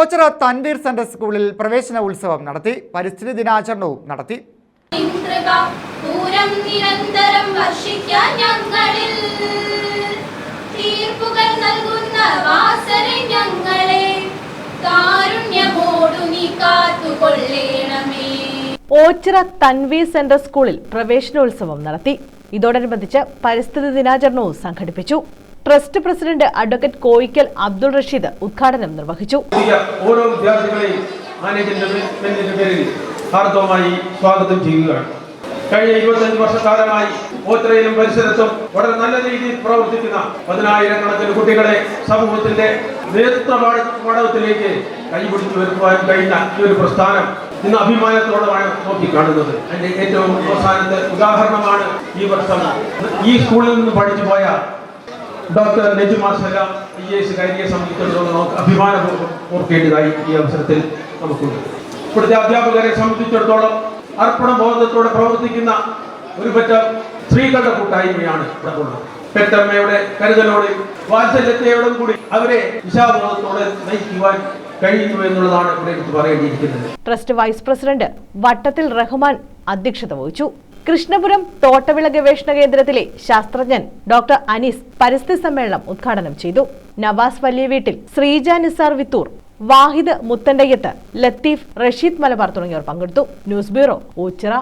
Ochira Tanveer central സ്കൂളിൽ പ്രവേശന ഉത്സവം നടത്തി പരിസ്ഥിതി ദിനാചരണവും നടത്തി. കൃപ നിരന്തരം വർഷിക്കാൻ ഞങ്ങളിൽ തീർപ്പുകൾ നൽകുന്ന വാസന ഞങ്ങളെ കാരുണ്യമോടു നീ കാത്തുകൊള്ളേണമേ. ഓച്ചിറ തൻവീർ സെൻട്രൽ സ്കൂളിൽ പ്രവേശനോത്സവം നടത്തി. ഇതോടനുബന്ധിച്ച് പരിസ്ഥിതി ദിനാചരണവും സംഘടിപ്പിച്ചു. Trust president advocate Koyikkal Abdul Rasheed ഉദ്ഘാടനം നിർവഹിച്ചു. ഓരോ വിദ്യാർത്ഥികളെയും പേരിൽ ഹാർദവമായി സ്വാഗതം ചെയ്യുകയാണ്. കഴിഞ്ഞ ഇരുപത്തഞ്ച് വർഷക്കാലമായി ഓത്രയിലും പരിസരത്തും വളരെ നല്ല രീതിയിൽ പ്രവർത്തിക്കുന്ന പതിനായിരക്കണക്കിന് കുട്ടികളെ സമൂഹത്തിന്റെ നേതൃത്വ പാഠത്തിലേക്ക് കൈപിടിച്ചു വരുത്തുവാൻ കഴിഞ്ഞ ഈ ഒരു പ്രസ്ഥാനം ഇന്ന് അഭിമാനത്തോടെയാണ് നോക്കിക്കാണുന്നത്. അതിന്റെ ഏറ്റവും അവസാനത്തെ ഉദാഹരണമാണ് ഈ വർഷം ഈ സ്കൂളിൽ നിന്ന് പഠിച്ചു പോയ doctor Najuma Salam I S കാര്യയെ സംബന്ധിച്ചിടത്തോളം നമുക്ക് അഭിമാനപൂർവം ഓർക്കേണ്ടതായി ഈ അവസരത്തിൽ നമുക്കുണ്ട്. ഇവിടുത്തെ അധ്യാപകരെ സംബന്ധിച്ചിടത്തോളം അർപ്പണ ബോധത്തോടെ പ്രവർത്തിക്കുന്ന ഒരു പറ്റം സ്ത്രീകളുടെ കൂട്ടായ്മയാണ് ഇവിടെ ഉള്ളത്. പെറ്റമ്മയുടെ കരുതലോടെ വാത്സല്യത്തോടും കൂടി അവരെ ദിശാബോധത്തോടെ നയിക്കുവാൻ കഴിയുന്നു എന്നുള്ളതാണ് ഇവിടെ എടുത്ത് പറയേണ്ടിയിരിക്കുന്നത്. ട്രസ്റ്റ് വൈസ് പ്രസിഡന്റ് വട്ടത്തിൽ റഹ്മാൻ അധ്യക്ഷത വഹിച്ചു. കൃഷ്ണപുരം തോട്ടവിള ഗവേഷണ കേന്ദ്രത്തിലെ ശാസ്ത്രജ്ഞൻ ഡോക്ടർ അനീസ് പരിസ്ഥിതി സമ്മേളനം ഉദ്ഘാടനം ചെയ്തു. നവാസ് വലിയ വീട്ടിൽ ശ്രീജ നിസാർ വിത്തൂർ വാഹിദ് മുത്തണ്ടയ്യത്ത് ലത്തീഫ് റഷീദ് മലബാർ തുടങ്ങിയവർ പങ്കെടുത്തു. News bureau Ochira